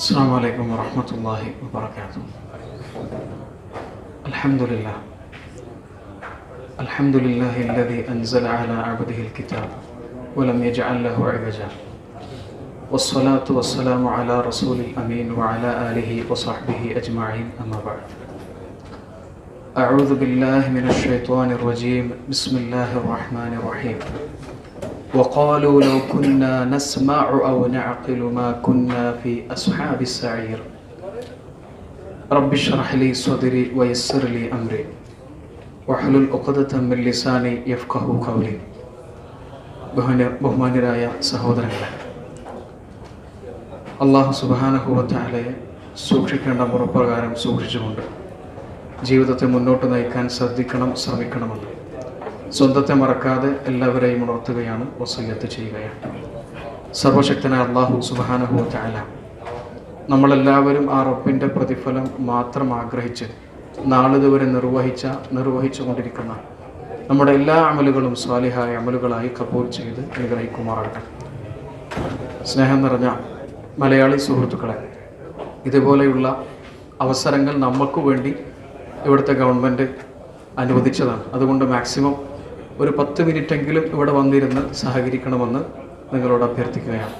السلام عليكم ورحمة الله وبركاته. الحمد لله. الحمد لله الذي أنزل على عبده الكتاب ولم يجعل له عوجا. والصلاة والسلام على رسول الأمين وعلى آله وصحبه أجمعين أما بعد. أعوذ بالله من الشيطان الرجيم. بسم الله الرحمن الرحيم. وقالوا لو كنا نسمع أو نعقل ما كنا في أصحاب السعير رب اشرح لي صدري ويسر لي أمري واحلل عقدة من لساني يفقه قولي ബഹുന ബഹുമാന്യരായ സഹോദരങ്ങളെ അള്ളാഹു സുബാനഹുവത്താലയെ സൂക്ഷിക്കേണ്ട മുറപ്രകാരം സൂക്ഷിച്ചുകൊണ്ട് ജീവിതത്തെ മുന്നോട്ട് നയിക്കാൻ ശ്രദ്ധിക്കണം ശ്രമിക്കണമെന്ന് സ്വന്തത്തെ മറക്കാതെ എല്ലാവരെയും ഉണർത്തുകയാണ് വസയ്യത്ത് ചെയ്യുകയാണ്. സർവശക്തനായ അള്ളാഹു സുബാനഹു ചാല നമ്മളെല്ലാവരും ആ റബ്ബിന്റെ പ്രതിഫലം മാത്രം ആഗ്രഹിച്ച് നാളിതുവരെ നിർവഹിച്ച നിർവഹിച്ചു കൊണ്ടിരിക്കുന്ന നമ്മുടെ എല്ലാ അമലുകളും സ്വാലിഹായ അമലുകളായി കബൂൽ ചെയ്ത് അനുഗ്രഹിക്കുമാറാകട്ടെ. സ്നേഹം നിറഞ്ഞ മലയാളി സുഹൃത്തുക്കളെ ഇതുപോലെയുള്ള അവസരങ്ങൾ നമുക്ക് വേണ്ടി ഇവിടുത്തെ ഗവൺമെന്റ് അനുവദിച്ചതാണ്. അതുകൊണ്ട് മാക്സിമം ഒരു പത്ത് മിനിറ്റെങ്കിലും ഇവിടെ വന്നിരുന്ന് സഹകരിക്കണമെന്ന് നിങ്ങളോട് അഭ്യർത്ഥിക്കുകയാണ്.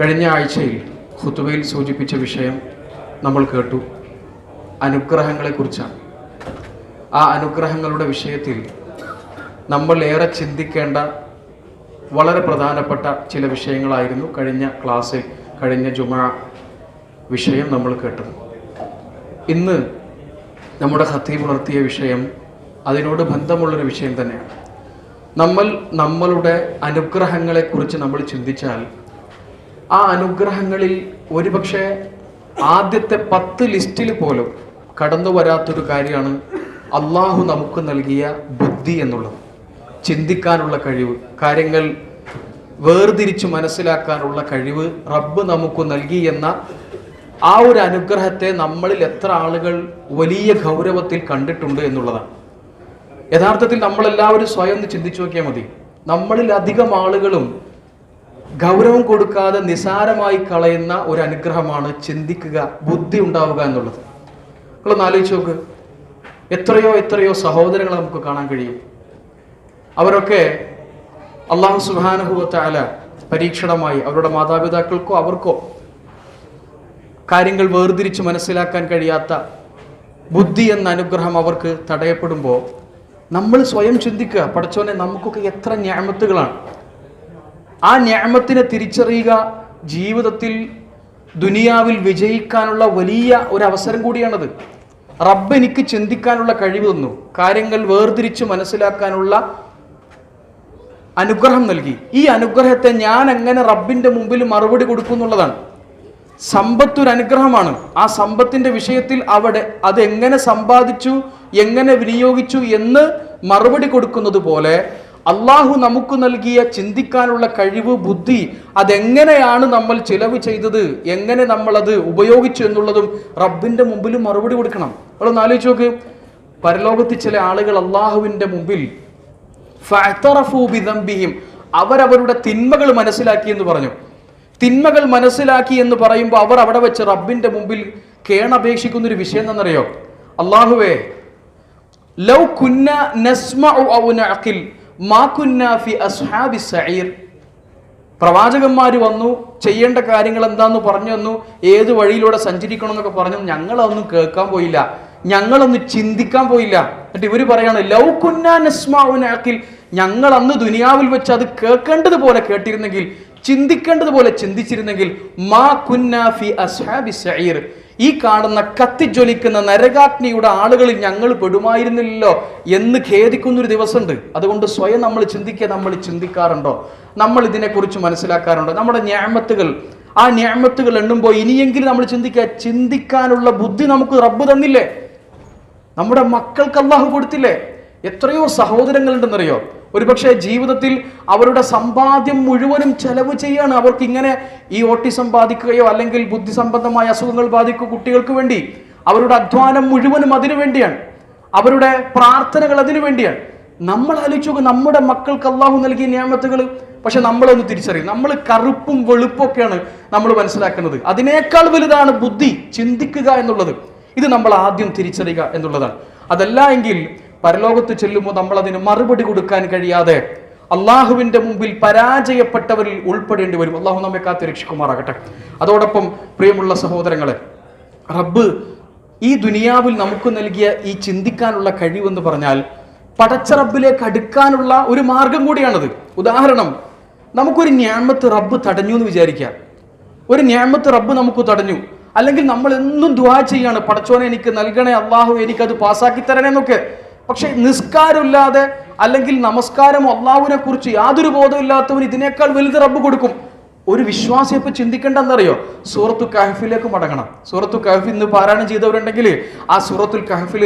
കഴിഞ്ഞ ആഴ്ചയിൽ ഹുത്തുബയിൽ സൂചിപ്പിച്ച വിഷയം നമ്മൾ കേട്ടു. അനുഗ്രഹങ്ങളെക്കുറിച്ചാണ്. ആ അനുഗ്രഹങ്ങളുടെ വിഷയത്തിൽ നമ്മൾ ഏറെ ചിന്തിക്കേണ്ട വളരെ പ്രധാനപ്പെട്ട ചില വിഷയങ്ങളായിരുന്നു കഴിഞ്ഞ ക്ലാസ്സിൽ കഴിഞ്ഞ ജുമ വിഷയം നമ്മൾ കേട്ടത്. ഇന്ന് നമ്മുടെ ഹത്തി ഉണർത്തിയ വിഷയം അതിനോട് ബന്ധമുള്ളൊരു വിഷയം തന്നെയാണ്. നമ്മൾ നമ്മളുടെ അനുഗ്രഹങ്ങളെക്കുറിച്ച് നമ്മൾ ചിന്തിച്ചാൽ ആ അനുഗ്രഹങ്ങളിൽ ഒരുപക്ഷെ ആദ്യത്തെ പത്ത് ലിസ്റ്റിൽ പോലും കടന്നു വരാത്തൊരു കാര്യമാണ് അള്ളാഹു നമുക്ക് നൽകിയ ബുദ്ധി എന്നുള്ളത്. ചിന്തിക്കാനുള്ള കഴിവ് കാര്യങ്ങൾ വേർതിരിച്ച് മനസ്സിലാക്കാനുള്ള കഴിവ് റബ്ബ് നമുക്ക് നൽകി എന്ന ആ ഒരു അനുഗ്രഹത്തെ നമ്മളിൽ എത്ര ആളുകൾ വലിയ ഗൗരവത്തിൽ കണ്ടിട്ടുണ്ട് എന്നുള്ളതാണ്. യഥാർത്ഥത്തിൽ നമ്മളെല്ലാവരും സ്വയം ഒന്ന് ചിന്തിച്ചു നോക്കിയാൽ മതി. നമ്മളിൽ അധികം ആളുകളും ഗൗരവം കൊടുക്കാതെ നിസാരമായി കളയുന്ന ഒരു അനുഗ്രഹമാണ് ചിന്തിക്കുക ബുദ്ധി ഉണ്ടാവുക എന്നുള്ളത്. നിങ്ങളൊന്ന് ആലോചിച്ച് നോക്ക്. എത്രയോ എത്രയോ സഹോദരങ്ങളെ നമുക്ക് കാണാൻ കഴിയും. അവരൊക്കെ അള്ളാഹു സുഹാനുഭവത്താല പരീക്ഷണമായി അവരുടെ മാതാപിതാക്കൾക്കോ അവർക്കോ കാര്യങ്ങൾ വേർതിരിച്ച് മനസ്സിലാക്കാൻ കഴിയാത്ത ബുദ്ധി എന്ന അനുഗ്രഹം അവർക്ക് തടയപ്പെടുമ്പോൾ നമ്മൾ സ്വയം ചിന്തിക്കുക. പഠിച്ചോനെ നമുക്കൊക്കെ എത്ര ഞാമത്തുകളാണ്. ആ ഞാമത്തിനെ തിരിച്ചറിയുക ജീവിതത്തിൽ ദുനിയാവിൽ വിജയിക്കാനുള്ള വലിയ ഒരു അവസരം കൂടിയാണത്. റബ്ബ് എനിക്ക് ചിന്തിക്കാനുള്ള കഴിവ് തന്നു. കാര്യങ്ങൾ വേർതിരിച്ച് മനസ്സിലാക്കാനുള്ള അനുഗ്രഹം നൽകി. ഈ അനുഗ്രഹത്തെ ഞാൻ എങ്ങനെ റബ്ബിന്റെ മുമ്പിൽ മറുപടി കൊടുക്കുന്നുള്ളതാണ്. സമ്പത്ത് ഒരു അനുഗ്രഹമാണ് ആ സമ്പത്തിന്റെ വിഷയത്തിൽ അവിടെ അത് എങ്ങനെ സമ്പാദിച്ചു എങ്ങനെ വിനിയോഗിച്ചു എന്ന് മറുപടി കൊടുക്കുന്നത് പോലെ അള്ളാഹു നമുക്ക് നൽകിയ ചിന്തിക്കാനുള്ള കഴിവ് ബുദ്ധി അതെങ്ങനെയാണ് നമ്മൾ ചിലവ് ചെയ്തത് എങ്ങനെ നമ്മളത് ഉപയോഗിച്ചു എന്നുള്ളതും റബ്ബിന്റെ മുമ്പിൽ മറുപടി കൊടുക്കണം. അവളൊന്ന് ആലോചിച്ച് നോക്ക്. പരലോകത്തിൽ ചില ആളുകൾ അള്ളാഹുവിന്റെ മുമ്പിൽ ബിദംബിഹിം അവരവരുടെ തിന്മകൾ മനസ്സിലാക്കി എന്ന് പറഞ്ഞു. തിന്മകൾ മനസ്സിലാക്കി എന്ന് പറയുമ്പോൾ അവർ അവിടെ വെച്ച് റബ്ബിന്റെ മുമ്പിൽ കേണപേക്ഷിക്കുന്ന ഒരു വിഷയം എന്നറിയോ അള്ളാഹുവേ ലൗ കുന്ന നഅഖിൽ മാ കുന്ന ഫി അസ്ഹാബി സഈർ. പ്രവാചകന്മാർ വന്നു ചെയ്യേണ്ട കാര്യങ്ങൾ എന്താന്ന് പറഞ്ഞു തന്നു ഏത് വഴിയിലൂടെ സഞ്ചരിക്കണം എന്നൊക്കെ പറഞ്ഞു ഞങ്ങളൊന്നും കേൾക്കാൻ പോയില്ല. ഞങ്ങളൊന്നും ചിന്തിക്കാൻ പോയില്ല. എന്നിട്ട് ഇവർ പറയാണ് ലൗ കുന്ന നസ്മഉ നഅഖിൽ. ഞങ്ങൾ അന്ന് ദുനിയാവിൽ വെച്ച് അത് കേൾക്കേണ്ടതുപോലെ കേട്ടിരുന്നെങ്കിൽ ചിന്തിക്കേണ്ടതുപോലെ ചിന്തിച്ചിരുന്നെങ്കിൽ മാ കുന്നാഫി അസ്ഹാബി സഈർ ഈ കാണുന്ന കത്തിജ്വലിക്കുന്ന നരകാഗ്നിയുടെ ആളുകളിൽ ഞങ്ങൾ പെടുമായിരുന്നില്ലല്ലോ എന്ന് ഖേദിക്കുന്നൊരു ദിവസമുണ്ട്. അതുകൊണ്ട് സ്വയം നമ്മൾ ചിന്തിക്കുക നമ്മൾ ചിന്തിക്കാറുണ്ടോ? നമ്മൾ ഇതിനെക്കുറിച്ച് മനസ്സിലാക്കാറുണ്ടോ? നമ്മുടെ ഞാമത്തുകൾ. ആ ഞാമത്തുകൾ എണ്ണുമ്പോൾ ഇനിയെങ്കിലും നമ്മൾ ചിന്തിക്കുക ചിന്തിക്കാനുള്ള ബുദ്ധി നമുക്ക് റബ്ബ് തന്നില്ലേ? നമ്മുടെ മക്കൾക്ക് അള്ളാഹു കൊടുത്തില്ലേ? എത്രയോ സഹോദരങ്ങളുണ്ടെന്നറിയോ? ഒരുപക്ഷെ ജീവിതത്തിൽ അവരുടെ സമ്പാദ്യം മുഴുവനും ചെലവ് ചെയ്യാണ് അവർക്ക് ഇങ്ങനെ ഈ ഓട്ടിസം ബാധിക്കുകയോ അല്ലെങ്കിൽ ബുദ്ധിസംബന്ധമായ അസുഖങ്ങൾ ബാധിക്കുക കുട്ടികൾക്ക് വേണ്ടി. അവരുടെ അധ്വാനം മുഴുവനും അതിനു വേണ്ടിയാണ്. അവരുടെ പ്രാർത്ഥനകൾ അതിനു വേണ്ടിയാണ്. നമ്മൾ ആലോചിച്ചു നമ്മുടെ മക്കൾക്ക് അള്ളാഹു നൽകിയ നിയമത്തുകൾ പക്ഷെ നമ്മളൊന്ന് തിരിച്ചറിയും നമ്മൾ കറുപ്പും വെളുപ്പും ഒക്കെയാണ് നമ്മൾ മനസ്സിലാക്കുന്നത്. അതിനേക്കാൾ വലുതാണ് ബുദ്ധി. ചിന്തിക്കുക എന്നുള്ളത്. ഇത് നമ്മൾ ആദ്യം തിരിച്ചറിയുക എന്നുള്ളതാണ്. അതല്ല എങ്കിൽ പരലോകത്ത് ചെല്ലുമ്പോൾ നമ്മൾ അതിന് മറുപടി കൊടുക്കാൻ കഴിയാതെ അള്ളാഹുവിന്റെ മുമ്പിൽ പരാജയപ്പെട്ടവരിൽ ഉൾപ്പെടേണ്ടി വരും. അള്ളാഹു നമ്മെ കാത്ത് രക്ഷിക്കുമാറാകട്ടെ. അതോടൊപ്പം പ്രിയമുള്ള സഹോദരങ്ങളെ റബ്ബ് ഈ ദുനിയാവിൽ നമുക്ക് നൽകിയ ഈ ചിന്തിക്കാനുള്ള കഴിവെന്ന് പറഞ്ഞാൽ പടച്ച റബ്ബിലേക്ക് അടുക്കാനുള്ള ഒരു മാർഗം കൂടിയാണത്. ഉദാഹരണം നമുക്കൊരു ഞാമത്ത് റബ്ബ് തടഞ്ഞു എന്ന് വിചാരിക്കാം ഒരു ഞാമത്ത് റബ്ബ് നമുക്ക് തടഞ്ഞു. അല്ലെങ്കിൽ നമ്മൾ എന്നും ദുവാ ചെയ്യാണ്. പടച്ചോനെ എനിക്ക് നൽകണേ അള്ളാഹു എനിക്കത് പാസ്സാക്കി തരണേ എന്നൊക്കെ. പക്ഷെ നിസ്കാരമില്ലാതെ അല്ലെങ്കിൽ നമസ്കാരം അള്ളാഹുവിനെ കുറിച്ച് യാതൊരു ബോധമില്ലാത്തവൻ ഇതിനേക്കാൾ വലുത് റബ്ബ് കൊടുക്കും. ഒരു വിശ്വാസം ഇപ്പൊ ചിന്തിക്കേണ്ടെന്നറിയോ സൂറത്തു കഹഫിലേക്ക് മടങ്ങണം. സൂറത്തു കഹഫ് ഇന്ന് പാരായണം ചെയ്തവരുണ്ടെങ്കിൽ ആ സൂറത്തുൽ കഹഫിൽ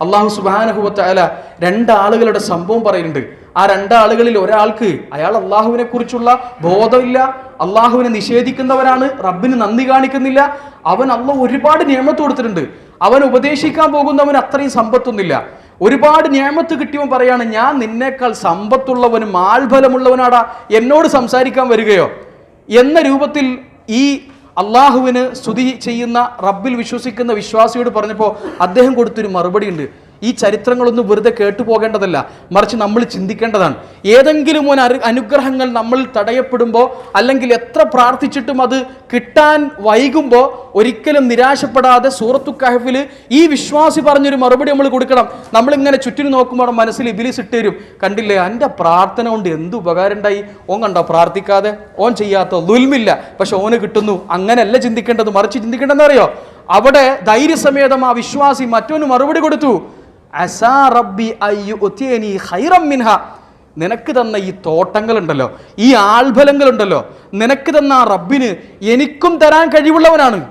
അള്ളാഹു സുബാനഹുബത്തായ രണ്ടാളുകളുടെ സംഭവം പറയുന്നുണ്ട്. ആ രണ്ടാളുകളിൽ ഒരാൾക്ക് അയാൾ അള്ളാഹുവിനെ കുറിച്ചുള്ള ബോധമില്ല അള്ളാഹുവിനെ നിഷേധിക്കുന്നവരാണ് റബ്ബിന് നന്ദി കാണിക്കുന്നില്ല അവൻ അള്ളാഹ് ഒരുപാട് നിയമത്ത് കൊടുത്തിട്ടുണ്ട്. അവൻ ഉപദേശിക്കാൻ പോകുന്നവൻ അത്രയും സമ്പത്തൊന്നുമില്ല. ഒരുപാട് നിയമത്ത് കിട്ടിയവൻ പറയാണ് ഞാൻ നിന്നേക്കാൾ സമ്പത്തുള്ളവനും ആൾബലമുള്ളവനാടാ. എന്നോട് സംസാരിക്കാൻ വരികയോ? എന്ന രൂപത്തിൽ ഈ അള്ളാഹുവിന് സ്തുതി ചെയ്യുന്ന റബ്ബിൽ വിശ്വസിക്കുന്ന വിശ്വാസിയോട് പറഞ്ഞപ്പോൾ അദ്ദേഹം കൊടുത്തൊരു മറുപടി ഉണ്ട് ഈ ചരിത്രങ്ങളൊന്നും വെറുതെ കേട്ടു പോകേണ്ടതല്ല മറിച്ച് നമ്മൾ ചിന്തിക്കേണ്ടതാണ്. ഏതെങ്കിലും ഒരു അനു- അനുഗ്രഹങ്ങൾ നമ്മൾ തടയപ്പെടുമ്പോൾ അല്ലെങ്കിൽ എത്ര പ്രാർത്ഥിച്ചിട്ടും അത് കിട്ടാൻ വൈകുമ്പോൾ ഒരിക്കലും നിരാശപ്പെടാതെ സൂറത്തു കഹഫിൽ ഈ വിശ്വാസി പറഞ്ഞൊരു മറുപടി നമ്മൾ കൊടുക്കണം. നമ്മളിങ്ങനെ ചുറ്റിന് നോക്കുമ്പോൾ മനസ്സിൽ ഇബിലിസ് ഇട്ട് തരും. കണ്ടില്ലേ എന്റെ പ്രാർത്ഥന കൊണ്ട് എന്ത് ഉപകാരം ഉണ്ടായി ഓൻ കണ്ടോ പ്രാർത്ഥിക്കാതെ? ഓൻ ചെയ്യാത്ത ദുൽമില്ല പക്ഷെ ഓന് കിട്ടുന്നു. അങ്ങനെയല്ല ചിന്തിക്കേണ്ടത്. മറിച്ച് ചിന്തിക്കേണ്ടതെന്ന് അറിയോ അവിടെ ധൈര്യസമേതം ആ വിശ്വാസി മറ്റൊന്ന് മറുപടി കൊടുത്തു. റബ്ബി മിൻഹ. നിനക്ക് തന്ന ഈ തോട്ടങ്ങളുണ്ടല്ലോ ഈ ആൾഫലങ്ങളുണ്ടല്ലോ നിനക്ക് തന്ന ആ റബ്ബിന് എനിക്കും തരാൻ കഴിവുള്ളവനാണ്.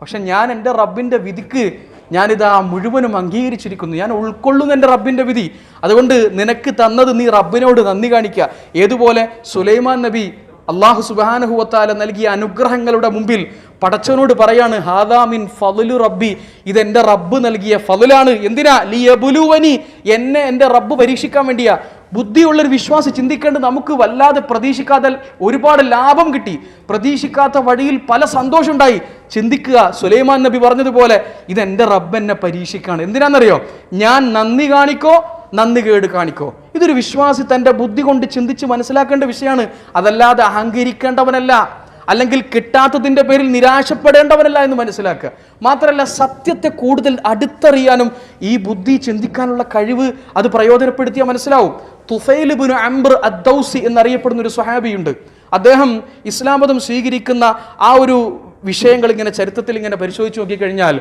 പക്ഷെ ഞാൻ എന്റെ റബ്ബിന്റെ വിധിക്ക് ഞാനിതാ മുഴുവനും അംഗീകരിച്ചിരിക്കുന്നു. ഞാൻ ഉൾക്കൊള്ളുന്നു എന്റെ റബ്ബിന്റെ വിധി. അതുകൊണ്ട് നിനക്ക് തന്നത് നീ റബ്ബിനോട് നന്ദി കാണിക്കുക. ഏതുപോലെ സുലൈമാൻ നബി അള്ളാഹു സുബാനഹുവത്താല നൽകിയ അനുഗ്രഹങ്ങളുടെ മുമ്പിൽ പടച്ചവനോട് പറയാണ് ഹാദാമിൻ ഫലുലു റബ്ബി. ഇതെന്റെ റബ്ബ് നൽകിയ ഫലുലാണ് എന്തിനാ? ലിയബുലുവനി. എന്നെ എന്റെ റബ്ബ് പരീക്ഷിക്കാൻ വേണ്ടിയാ. ബുദ്ധിയുള്ളൊരു വിശ്വാസി ചിന്തിക്കേണ്ടത് നമുക്ക് വല്ലാതെ പ്രതീക്ഷിക്കാതെ ഒരുപാട് ലാഭം കിട്ടി. പ്രതീക്ഷിക്കാത്ത വഴിയിൽ പല സന്തോഷം ഉണ്ടായി ചിന്തിക്കുക സുലൈമാൻ നബി പറഞ്ഞതുപോലെ ഇതെന്റെ റബ്ബ് എന്നെ പരീക്ഷിക്കാണ്. എന്തിനാണെന്നറിയോ ഞാൻ നന്ദി കാണിക്കോ നന്ദി കേട് കാണിക്കോ. ഇതൊരു വിശ്വാസി തന്റെ ബുദ്ധി കൊണ്ട് ചിന്തിച്ച് മനസ്സിലാക്കേണ്ട വിഷയമാണ്. അതല്ലാതെ അഹങ്കരിക്കേണ്ടവനല്ല. അല്ലെങ്കിൽ കിട്ടാത്തതിന്റെ പേരിൽ നിരാശപ്പെടേണ്ടവനല്ല എന്ന് മനസ്സിലാക്കുക. മാത്രമല്ല സത്യത്തെ കൂടുതൽ അടുത്തറിയാനും ഈ ബുദ്ധി ചിന്തിക്കാനുള്ള കഴിവ് അത് പ്രയോജനപ്പെടുത്തിയാൽ മനസ്സിലാവും. തുഫൈൽ ബിൻ അംബർ അദ്ദൌസി എന്നറിയപ്പെടുന്ന ഒരു സ്വഹാബിയുണ്ട്. അദ്ദേഹം ഇസ്ലാം മതം സ്വീകരിക്കുന്ന ആ ഒരു വിഷയങ്ങൾ ഇങ്ങനെ ചരിത്രത്തിൽ ഇങ്ങനെ പരിശോധിച്ച് നോക്കിക്കഴിഞ്ഞാൽ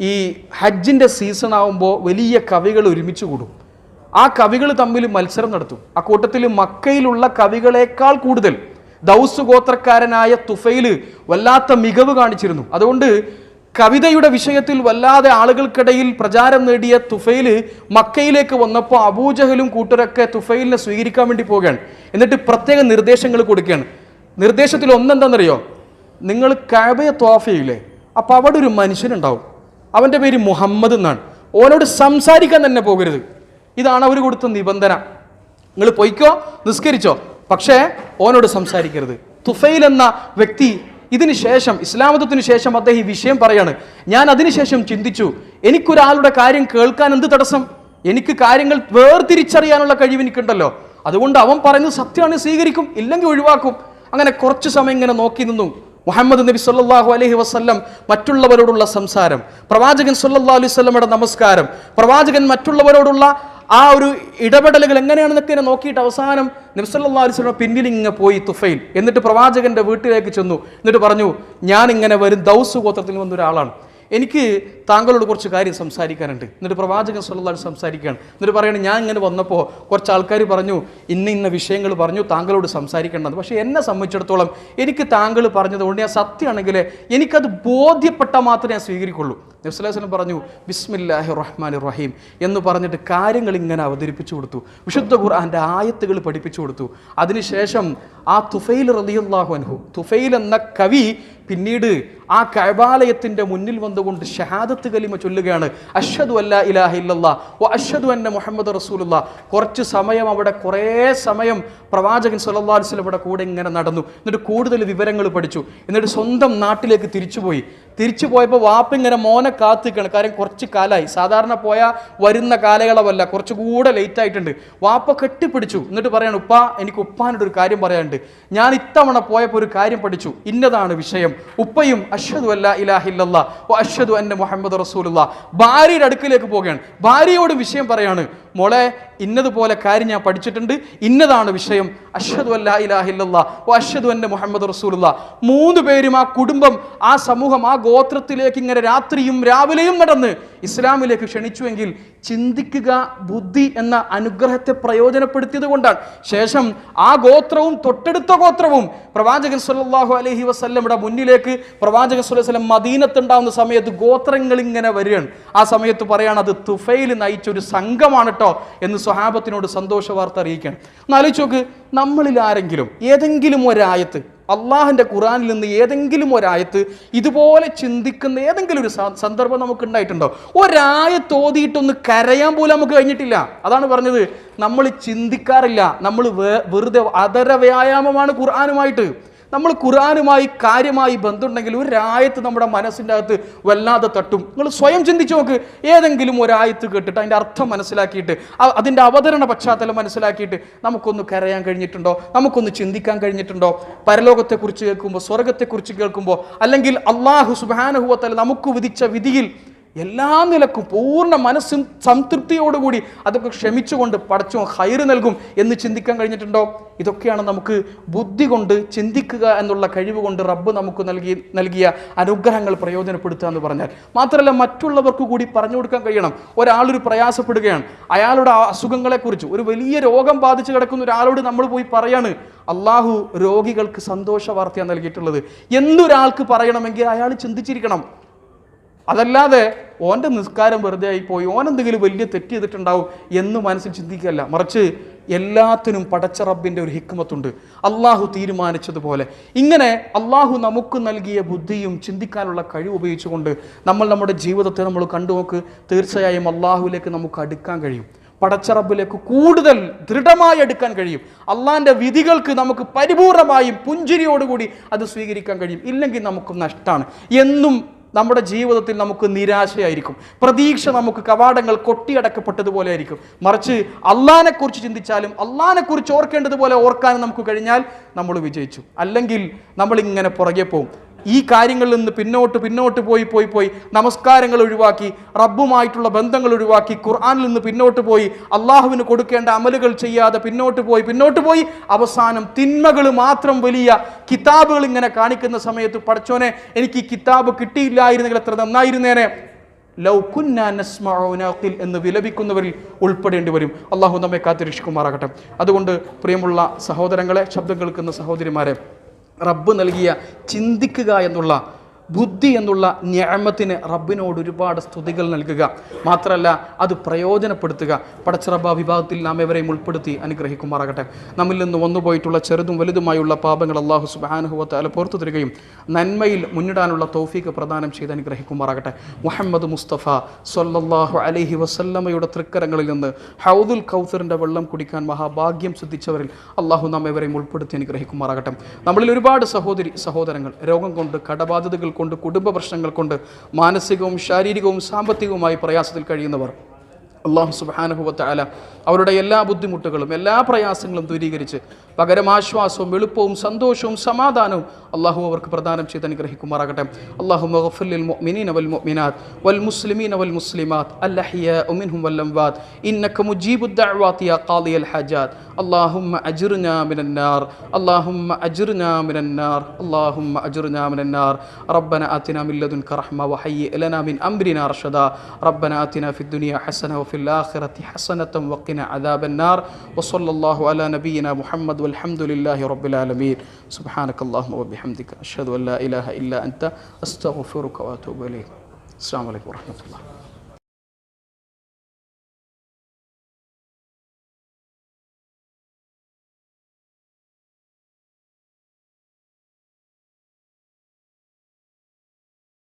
ഈ ഹജ്ജിന്റെ സീസൺ ആവുമ്പോൾ വലിയ കവികൾ ഒരുമിച്ച് കൂടും. ആ കവികൾ തമ്മിൽ മത്സരം നടത്തും. ആ കൂട്ടത്തിൽ മക്കയിലുള്ള കവികളെക്കാൾ കൂടുതൽ ദൗസ് ഗോത്രക്കാരനായ തുഫയിൽ വല്ലാത്ത മികവ് കാണിച്ചിരുന്നു. അതുകൊണ്ട് കവിതയുടെ വിഷയത്തിൽ വല്ലാതെ ആളുകൾക്കിടയിൽ പ്രചാരം നേടിയ തുഫയിൽ മക്കയിലേക്ക് വന്നപ്പോൾ അബൂജഹലും കൂട്ടരൊക്കെ തുഫയിലിനെ സ്വീകരിക്കാൻ വേണ്ടി പോവുകയാണ്. എന്നിട്ട് പ്രത്യേക നിർദ്ദേശങ്ങൾ കൊടുക്കുകയാണ്. നിർദ്ദേശത്തിൽ ഒന്നെന്താണെന്നറിയോ? നിങ്ങൾ കാബയെ തോഫയില്ലേ അപ്പോൾ അവിടെ ഒരു മനുഷ്യനുണ്ടാവും. അവന്റെ പേര് മുഹമ്മദ് എന്നാണ്. ഓനോട് സംസാരിക്കാൻ തന്നെ പോകരുത്. ഇതാണ് അവർ കൊടുത്ത നിബന്ധന. നിങ്ങൾ പൊയ്ക്കോ നിസ്കരിച്ചോ. പക്ഷേ ഓനോട് സംസാരിക്കരുത്. തുഫൈൽ എന്ന വ്യക്തി ഇതിന് ശേഷം ഇസ്ലാമതത്തിന് ശേഷം അദ്ദേഹം ഈ വിഷയം പറയാണ്. ഞാൻ അതിനുശേഷം ചിന്തിച്ചു എനിക്കൊരാളുടെ കാര്യം കേൾക്കാൻ എന്ത് തടസ്സം? എനിക്ക് കാര്യങ്ങൾ വേർതിരിച്ചറിയാനുള്ള കഴിവ് എനിക്കുണ്ടല്ലോ. അതുകൊണ്ട് അവൻ പറയുന്നത് സത്യമാണ് സ്വീകരിക്കും ഇല്ലെങ്കിൽ ഒഴിവാക്കും. അങ്ങനെ കുറച്ച് സമയം ഇങ്ങനെ നോക്കി നിന്നു. മുഹമ്മദ് നബി സല്ലാഹു അലഹി വസ്ല്ലം മറ്റുള്ളവരോടുള്ള സംസാരം. പ്രവാചകൻ സല്ലാ അലൈഹി വസല്ലമയുടെ നമസ്കാരം. പ്രവാചകൻ മറ്റുള്ളവരോടുള്ള ആ ഒരു ഇടപെടലുകൾ എങ്ങനെയാണെന്നൊക്കെ നോക്കിയിട്ട് അവസാനം നബി സല്ലല്ലാഹു അലൈഹി വസല്ലം പിന്നിൽ ഇങ്ങനെ പോയി തുഫൈൽ. എന്നിട്ട് പ്രവാചകന്റെ വീട്ടിലേക്ക് ചെന്നു. എന്നിട്ട് പറഞ്ഞു ഞാൻ ഇങ്ങനെ വരും ദൗസ് ഗോത്രത്തിൽ വന്ന ഒരാളാണ്. എനിക്ക് താങ്കളോട് കുറച്ച് കാര്യം സംസാരിക്കാനുണ്ട്. എന്നിട്ട് പ്രവാചകൻ സല്ലല്ലാഹു സംസാരിക്കുകയാണ്. എന്നിട്ട് പറയുകയാണ് ഞാൻ ഇങ്ങനെ വന്നപ്പോൾ കുറച്ച് ആൾക്കാർ പറഞ്ഞു ഇന്ന ഇന്ന വിഷയങ്ങൾ പറഞ്ഞു താങ്കളോട് സംസാരിക്കേണ്ടത് പക്ഷേ എന്നെ സംബന്ധിച്ചിടത്തോളം എനിക്ക് താങ്കൾ പറഞ്ഞതുകൊണ്ട് ഞാൻ സത്യമാണെങ്കിൽ എനിക്കത് ബോധ്യപ്പെട്ടാൽ മാത്രമേ ഞാൻ സ്വീകരിക്കുള്ളൂ. നബ്സുല്ലാസ്ലം പറഞ്ഞു ബിസ്മില്ലാഹി റഹ്മാൻ റഹീം എന്ന് പറഞ്ഞിട്ട് കാര്യങ്ങൾ ഇങ്ങനെ അവതരിപ്പിച്ചു കൊടുത്തു. വിശുദ്ധ ഖുർആാന്റെ ആയത്തുകൾ പഠിപ്പിച്ചു കൊടുത്തു. അതിനുശേഷം ആ തുഫൈൽ റളിയല്ലാഹു അൻഹു തുഫൈൽ എന്ന കവി പിന്നീട് ആ കഴബാലയത്തിന്റെ മുന്നിൽ വന്നുകൊണ്ട് ഷഹാദത്ത് കലിമ ചൊല്ലുകയാണ്. അഷദു അല്ല ഇലാഹ ഇല്ലല്ലാ ഓ അഷദു അന്ന മുഹമ്മദ് റസൂലുള്ള. കുറച്ച് സമയം അവിടെ കുറേ സമയം പ്രവാചകൻ സല്ലല്ലാഹു അലിസ്ലം അവിടെ കൂടെ ഇങ്ങനെ നടന്നു. എന്നിട്ട് കൂടുതൽ വിവരങ്ങൾ പഠിച്ചു. എന്നിട്ട് സ്വന്തം നാട്ടിലേക്ക് തിരിച്ചുപോയി തിരിച്ചു പോയപ്പോൾ വാപ്പ ഇങ്ങനെ മോനെ കാത്തിക്കാണ്. കാര്യം കുറച്ച് കാലമായി സാധാരണ പോയാൽ വരുന്ന കാലയളവല്ല. കുറച്ചുകൂടെ ലേറ്റ് ആയിട്ടുണ്ട്. വാപ്പ കെട്ടിപ്പിടിച്ചു. എന്നിട്ട് പറയാണ് ഉപ്പ എനിക്ക് ഉപ്പാനോട് ഒരു കാര്യം പറയാനുണ്ട്. ഞാൻ ഇത്തവണ പോയപ്പോൾ ഒരു കാര്യം പഠിച്ചു. ഇന്നതാണ് വിഷയം. ഉപ്പയും അഷദു അല്ല ഇലാഹില്ലാ അഷദു അന്ന മുഹമ്മദ് റസൂലുള്ള. ഭാര്യയുടെ അടുക്കിലേക്ക് പോവുകയാണ്. ഭാര്യയോട് വിഷയം പറയാണ് മോളെ ഇന്നതുപോലെ കാര്യം ഞാൻ പഠിച്ചിട്ടുണ്ട്. ഇന്നതാണ് വിഷയം. അഷദ് അല്ലാഹില്ല ഓ അഷദ് അന്ന മുഹമ്മദ് റസൂലുള്ള. മൂന്ന് പേരും ആ കുടുംബം ആ സമൂഹം ആ ഗോത്രത്തിലേക്ക് ഇങ്ങനെ രാത്രിയും രാവിലെയും നടന്ന് ഇസ്ലാമിലേക്ക് ക്ഷണിച്ചുവെങ്കിൽ ചിന്തിക്കുക ബുദ്ധി എന്ന അനുഗ്രഹത്തെ പ്രയോജനപ്പെടുത്തിയത് കൊണ്ടാണ്. ശേഷം ആ ഗോത്രവും തൊട്ടടുത്ത ഗോത്രവും പ്രവാചകൻ സല്ലല്ലാഹു അലഹി വസല്ലമയുടെ മുന്നിലേക്ക് പ്രവാചകൻ വസല്ലം മദീനത്തുണ്ടാവുന്ന സമയത്ത് ഗോത്രങ്ങൾ ഇങ്ങനെ വരികയാണ്. ആ സമയത്ത് പറയാണ് അത് തുഫയിൽ നയിച്ച ഒരു സംഘമാണ് കേട്ടോ എന്ന് സ്വഹാബത്തിനോട് സന്തോഷ വാർത്ത അറിയിക്കുകയാണ്. ഒന്ന് ആലോചിച്ച് നോക്ക് നമ്മളിൽ ആരെങ്കിലും ഏതെങ്കിലും ഒരായത്ത് അള്ളാഹിന്റെ ഖുറാനിൽ നിന്ന് ഏതെങ്കിലും ഒരായത്ത് ഇതുപോലെ ചിന്തിക്കുന്ന ഏതെങ്കിലും ഒരു സന്ദർഭം നമുക്ക് ഉണ്ടായിട്ടുണ്ടോ? ഒരായത്ത് ഓതിയിട്ടൊന്ന് കരയാൻ പോലും നമുക്ക് കഴിഞ്ഞിട്ടില്ല. അതാണ് പറഞ്ഞത്. നമ്മൾ ചിന്തിക്കാറില്ല. നമ്മൾ വെറുതെ അതര വ്യായാമമാണ് ഖുർആാനുമായിട്ട്. നമ്മൾ ഖുറാനുമായി കാര്യമായി ബന്ധമുണ്ടെങ്കിൽ ഒരായത്ത് നമ്മുടെ മനസ്സിന്റെ അകത്ത് വല്ലാതെ തട്ടും. നിങ്ങൾ സ്വയം ചിന്തിച്ച് നോക്ക്. ഏതെങ്കിലും ഒരായത്ത് കേട്ടിട്ട് അതിന്റെ അർത്ഥം മനസ്സിലാക്കിയിട്ട് അതിന്റെ അവതരണ പശ്ചാത്തലം മനസ്സിലാക്കിയിട്ട് നമുക്കൊന്ന് കരയാൻ കഴിഞ്ഞിട്ടുണ്ടോ? നമുക്കൊന്ന് ചിന്തിക്കാൻ കഴിഞ്ഞിട്ടുണ്ടോ? പരലോകത്തെക്കുറിച്ച് കേൾക്കുമ്പോൾ സ്വർഗത്തെക്കുറിച്ച് കേൾക്കുമ്പോൾ അല്ലെങ്കിൽ അള്ളാഹു സുബാനുഹുവത്തല നമുക്ക് വിധിച്ച വിധിയിൽ എല്ലാ നിലക്കും പൂർണ മനസ്സും സംതൃപ്തിയോടുകൂടി അതൊക്കെ ക്ഷമിച്ചുകൊണ്ട് പടച്ചോ ഹൈറ് നൽകും എന്ന് ചിന്തിക്കാൻ കഴിഞ്ഞിട്ടുണ്ടോ? ഇതൊക്കെയാണ് നമുക്ക് ബുദ്ധി കൊണ്ട് ചിന്തിക്കുക എന്നുള്ള കഴിവ് കൊണ്ട് റബ്ബ് നമുക്ക് നൽകി നൽകിയ അനുഗ്രഹങ്ങൾ പ്രയോജനപ്പെടുത്തുക എന്ന് പറഞ്ഞാൽ. മാത്രമല്ല മറ്റുള്ളവർക്ക് കൂടി പറഞ്ഞു കൊടുക്കാൻ കഴിയണം. ഒരാളൊരു പ്രയാസപ്പെടുകയാണ്. അയാളുടെ അസുഖങ്ങളെക്കുറിച്ച് ഒരു വലിയ രോഗം ബാധിച്ച് കിടക്കുന്ന ഒരാളോട് നമ്മൾ പോയി പറയാണ് അള്ളാഹു രോഗികൾക്ക് സന്തോഷ വാർത്തയാണ് നൽകിയിട്ടുള്ളത്. എന്നൊരാൾക്ക് പറയണമെങ്കിൽ അയാൾ ചിന്തിച്ചിരിക്കണം. അതല്ലാതെ ഓന്റെ നിസ്കാരം വെറുതെ ആയിപ്പോയി ഓനെന്തെങ്കിലും വലിയ തെറ്റ് ചെയ്തിട്ടുണ്ടാവും എന്ന് മനസ്സിൽ ചിന്തിക്കല്ല മറിച്ച് എല്ലാത്തിനും പടച്ച റബ്ബിന്റെ ഒരു ഹിക്മത്തുണ്ട്. അള്ളാഹു തീരുമാനിച്ചതുപോലെ. ഇങ്ങനെ അള്ളാഹു നമുക്ക് നൽകിയ ബുദ്ധിയും ചിന്തിക്കാനുള്ള കഴിവ് ഉപയോഗിച്ചുകൊണ്ട് നമ്മൾ നമ്മുടെ ജീവിതത്തെ നമ്മൾ കണ്ടു നോക്ക്. തീർച്ചയായും അള്ളാഹുവിലേക്ക് നമുക്ക് അടുക്കാൻ കഴിയും. പടച്ചറബിലേക്ക് കൂടുതൽ ദൃഢമായി എടുക്കാൻ കഴിയും. അള്ളാന്റെ വിധികൾക്ക് നമുക്ക് പരിപൂർണമായും പുഞ്ചിരിയോടുകൂടി അത് സ്വീകരിക്കാൻ കഴിയും. ഇല്ലെങ്കിൽ നമുക്ക് നഷ്ടമാണ് എന്നും നമ്മുടെ ജീവിതത്തിൽ നമുക്ക് നിരാശയായിരിക്കും. പ്രതീക്ഷ നമുക്ക് കവാടങ്ങൾ കൊട്ടിയടക്കപ്പെട്ടതുപോലെ ആയിരിക്കും. മറിച്ച് അള്ളാനെക്കുറിച്ച് ചിന്തിച്ചാലും അള്ളാനെക്കുറിച്ച് ഓർക്കേണ്ടതുപോലെ ഓർക്കാനും നമുക്ക് കഴിഞ്ഞാൽ നമ്മൾ വിജയിച്ചു. അല്ലെങ്കിൽ നമ്മൾ ഇങ്ങനെ പുറകെ പോകും ഈ കാര്യങ്ങളിൽ നിന്ന് പിന്നോട്ട് പിന്നോട്ട് പോയി പോയി പോയി നമസ്കാരങ്ങൾ ഒഴിവാക്കി റബ്ബുമായിട്ടുള്ള ബന്ധങ്ങൾ ഒഴിവാക്കി ഖുർആാനിൽ നിന്ന് പിന്നോട്ട് പോയി അള്ളാഹുവിന് കൊടുക്കേണ്ട അമലുകൾ ചെയ്യാതെ പിന്നോട്ട് പോയി പിന്നോട്ട് പോയി. അവസാനം തിന്മകൾ മാത്രം വലിയ കിതാബുകൾ ഇങ്ങനെ കാണിക്കുന്ന സമയത്ത് പഠിച്ചോനെ എനിക്ക് ഈ കിതാബ് കിട്ടിയില്ലായിരുന്നെങ്കിൽ എത്ര നന്നായിരുന്നേനെ? ലൗ കുന്നാ എന്ന് വിലപിക്കുന്നവരിൽ ഉൾപ്പെടേണ്ടി വരും. അള്ളാഹു നമ്മെ കാത്തിരക്ഷിക്കുമാറാകട്ടെ. അതുകൊണ്ട് പ്രിയമുള്ള സഹോദരങ്ങളെ ശബ്ദം കേൾക്കുന്ന സഹോദരിമാരെ റബ്ബ് നൽകിയ ചിന്തിക്കുക എന്നുള്ള ബുദ്ധി എന്നുള്ള ഞാമത്തിന് റബ്ബിനോട് ഒരുപാട് സ്തുതികൾ നൽകുക. മാത്രമല്ല അത് പ്രയോജനപ്പെടുത്തുക. പടച്ചിറബ വിഭാഗത്തിൽ നാം എവരെയും ഉൾപ്പെടുത്തി അനുഗ്രഹിക്കുമാറാകട്ടെ. നമ്മിൽ നിന്ന് വന്നുപോയിട്ടുള്ള ചെറുതും വലുതുമായുള്ള പാപങ്ങൾ അള്ളാഹു സുബാനുഹുവത്താല പുറത്തു തരികയും നന്മയിൽ മുന്നിടാനുള്ള തൗഫീക്ക് പ്രദാനം ചെയ്ത് അനുഗ്രഹിക്കുമാറാകട്ടെ. മുഹമ്മദ് മുസ്തഫ സൊല്ലാഹു അലഹി വസല്ലമ്മയുടെ തൃക്കരങ്ങളിൽ നിന്ന് ഹൗദുൽ കൗസറിന്റെ വെള്ളം കുടിക്കാൻ മഹാഭാഗ്യം സിദ്ധിച്ചവരിൽ അള്ളാഹു നാം എവരെയും ഉൾപ്പെടുത്തി അനുഗ്രഹിക്കുമാറാകട്ടെ. നമ്മളിൽ ഒരുപാട് സഹോദരി സഹോദരങ്ങൾ രോഗം കൊണ്ട് കടബാധ്യതകൾ കൊണ്ട് കുടുംബ പ്രശ്നങ്ങൾ കൊണ്ട് മാനസികവും ശാരീരികവും സാമ്പത്തികവുമായി പ്രയാസത്തിൽ കഴിയുന്നവർ. അള്ളാഹു സുബാനുഭവത്താല അവരുടെ എല്ലാ ബുദ്ധിമുട്ടുകളും എല്ലാ പ്രയാസങ്ങളും ദൂരീകരിച്ച് പകരം ആശ്വാസവും എളുപ്പവും സന്തോഷവും സമാധാനവും അള്ളാഹു അവർക്ക് പ്രദാനം ചെയ്ത് അനുഗ്രഹിക്കുമാറാകട്ടെ അള്ളാഹു മഗ്ഫിലിൽ മുഅ്മിനീന വൽ മുഅ്മിനാത്ത് വൽ മുസ്ലിമീന വൽ മുസ്ലിമാത്ത് അല്ലഹിയ മിൻഹും വൽ അംവാത്ത് ഇന്നക മുജീബു الدعوات يا قاضي الحاجات اللهم أجرنا من النار اللهم أجرنا من النار اللهم أجرنا من النار ربنا آتنا من لدنك رحمة وهيئ لنا من أمرنا رشدا ربنا آتنا في الدنيا حسنة وفي الآخرة حسنة وقنا عذاب النار وصلى الله على نبينا محمد والحمد لله رب العالمين. سبحانك اللهم وبحمدك أشهد أن لا إله إلا أنت أستغفرك وأتوب إليك. السلام عليكم ورحمة الله.